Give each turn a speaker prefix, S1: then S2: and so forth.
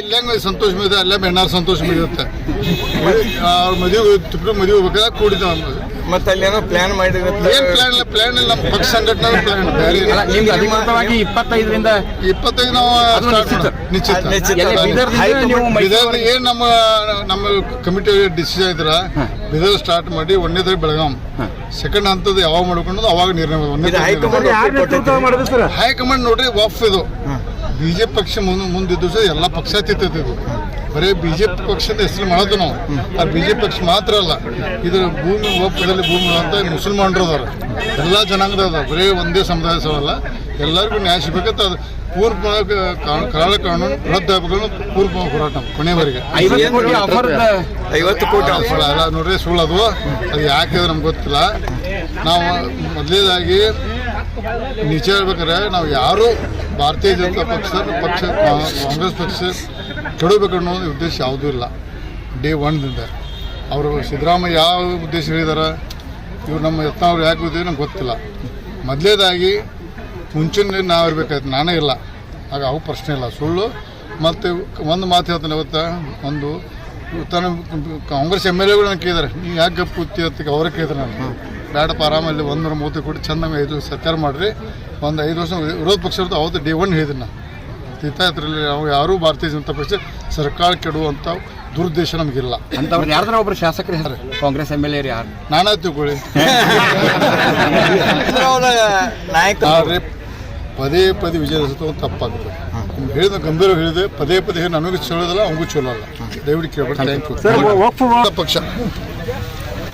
S1: ಇಲ್ಲಂಗ ಸಂತೋಷ ಮಿದೆ ಅಲ್ಲೇ ಬೆಣ್ಣಾರ್ ಸಂತೋಷ ಮಿಡಿಯುತ್ತೆ ಅವ್ರ ಮದುವೆ ತಿಪ್ಪರು ಮದುವೆ ಹೋಗ್ಬೇಕಾದ್ರೆ ಕೂಡಿದ
S2: ಮತ್ತೆ ಅಲ್ಲೇನೋ ಪ್ಲಾನ್ ಮಾಡಿದ್ರೆ
S1: ಏನ್ ಪ್ಲಾನ್ ಇಲ್ಲ ಪ್ಲಾನ್ ಇಲ್ಲ ನಮ್ಮ ಪಕ್ಷ ಸಂಘಟನೆ ಪ್ಲಾನ್.
S3: ಅಲ್ಲ, ನಿಮ್ಗೆ ಅಧಿಕೃತವಾಗಿ ಇಪ್ಪತ್ತೈದರಿಂದ
S1: ಇಪ್ಪತ್ತೈದು ನಾವು ಸ್ಟಾರ್ಟ್
S3: ನಿಶ್ಚಿತ.
S1: ನಿಶ್ಚಿತ. ಏನ್ ನಮ್ಮ ನಮ್ಮ ಕಮಿಟಿ ಡಿಸಿಷನ್ ಇದ್ರ ಬಿದರ್ ಸ್ಟಾರ್ಟ್ ಮಾಡಿ ಒಂದನೇದ್ರೆ ಬೆಳಗಾಂ. ಸೆಕೆಂಡ್ ಹಂತದ ಯಾವಾಗ ಮಾಡ್ಕೊಂಡು ಅವಾಗ ನಿರ್ಣಯ ಮಾಡೋದು.
S2: ಹೈಕಮಾಂಡ್
S1: ನೋಡ್ರಿ ವಫ್ ಇದು. ಬಿಜೆಪಿ ಪಕ್ಷ ಮುಂದೆ ಮುಂದಿದ್ದು ಸಹ ಎಲ್ಲ ಪಕ್ಷಾತೀತ ಇದು. ಬರೀ ಬಿಜೆಪಿ ಪಕ್ಷದ ಹೆಸರು ಮಾಡೋದು ನಾವು. ಆ ಬಿಜೆಪಿ ಪಕ್ಷ ಮಾತ್ರ ಅಲ್ಲ ಇದು ಭೂಮಿ ಒಪ್ಪದಲ್ಲಿ ಭೂಮಿ ಅಂತ ಮುಸಲ್ಮಾನರು ಅದಾರ. ಎಲ್ಲ ಜನಾಂಗದ ಬರೀ ಒಂದೇ ಸಮುದಾಯ ಸವಲ್ಲ. ಎಲ್ಲರಿಗೂ ನ್ಯಾಯ ಸಿಗ್ಬೇಕಂತ ಅದು ಪೂರ್ವ ಕರಾಳ ಕಾನೂನು ರದ್ದಾಗಬೇಕು ಪೂರ್ವ ಹೋರಾಟ ಕೊನೆವರೆಗೆ
S3: ಐವತ್ತು ಕೋಟಿ ಆಫರ್.
S2: ಐವತ್ತು ಕೋಟಿ
S1: ಅದು ಸುಳ್ಳು ಅಲ್ಲ ನೋಡ್ರಿ ಸುಳ್ಳದು ಅದು. ಅದು ಯಾಕೆ ನಮ್ಗೆ ಗೊತ್ತಿಲ್ಲ. ನಾವು ಮೊದಲೇದಾಗಿ ನಿಜ ಹೇಳ್ಬೇಕಾದ್ರೆ ನಾವು ಯಾರು ಭಾರತೀಯ ಜನತಾ ಪಕ್ಷ ಪಕ್ಷ ಕಾಂಗ್ರೆಸ್ ಪಕ್ಷ ಕೆಡಬೇಕನ್ನೋ ಉದ್ದೇಶ ಯಾವುದೂ ಇಲ್ಲ. ಡೇ ಒನ್ದಿಂದ ಅವರು ಸಿದ್ದರಾಮಯ್ಯ ಯಾವ ಉದ್ದೇಶ ಹೇಳಿದಾರೆ? ಇವ್ರು ನಮ್ಮ ಯತ್ನ ಅವ್ರು ಯಾಕೆ ಇದ್ದೀವಿ ನಂಗೆ ಗೊತ್ತಿಲ್ಲ. ಮೊದಲೇದಾಗಿ ಮುಂಚಿನ ನಾವು ಇರಬೇಕಾಯ್ತು. ನಾನೇ ಇಲ್ಲ. ಆಗ ಅವು ಪ್ರಶ್ನೆ ಇಲ್ಲ. ಸುಳ್ಳು ಮತ್ತು ಒಂದು ಮಾತು ಹೇಳ್ತಾನೆ ಇವತ್ತು ಒಂದು ತನ್ನ ಕಾಂಗ್ರೆಸ್ ಎಂ ಎಲ್ ಎಗಳು ನನಗೆ ಕೇಳಿದಾರೆ. ನೀವು ಯಾಕೆ ಗಪ್ಪು ಅಂತ ಅವರೇ ಕೇಳಿದ್ರೆ ನಾನು ಬೇಡಪ್ಪ ಆರಾಮಲ್ಲಿ ಒಂದೂರ ಮೂವತ್ತು ಕೋಟಿ ಚೆಂದ ಐದು ಸತ್ಯಾರ ಮಾಡಿರಿ. ಒಂದು ಐದು ವರ್ಷ ವಿರೋಧ ಪಕ್ಷ ಇರ್ತದೆ ಅವತ್ತು ಡೇ ಒನ್ ಹೇಳಿದ್ನ ನಾನು ತೀರ್ಥಯಾತ್ರೆಯಲ್ಲಿ ನಾವು ಯಾರೂ ಭಾರತೀಯ ಜನತಾ ಪಕ್ಷ ಸರ್ಕಾರ ಕೆಡುವಂಥ ದುರುದ್ದೇಶ ನಮಗಿಲ್ಲ.
S3: ಅಂತವ್ರು ಯಾರ್ದಾರ ಒಬ್ರು ಶಾಸಕರು? ಯಾರು ಕಾಂಗ್ರೆಸ್ ಎಂ ಎಲ್ ಎ ಯಾರು?
S1: ನಾನಾ ತಿಳ್ಕೊಳ್ಳಿ.
S2: ನಾಯಕ
S1: ಪದೇ ಪದೇ ವಿಜಯ ಒಂದು ತಪ್ಪಾಗುತ್ತೆ ಹೇಳಿದ ಗಂಭೀರ ಹೇಳಿದೆ ಪದೇ ಪದೇ ನನಗೂ ಚಲೋದಲ್ಲ ಅವನಿಗೂ ಚಲೋ ಅಲ್ಲ. ದಯವಿಟ್ಟು ಕೇಳ್ಬೇಕು ಥ್ಯಾಂಕ್ ಯು ಪಕ್ಷ.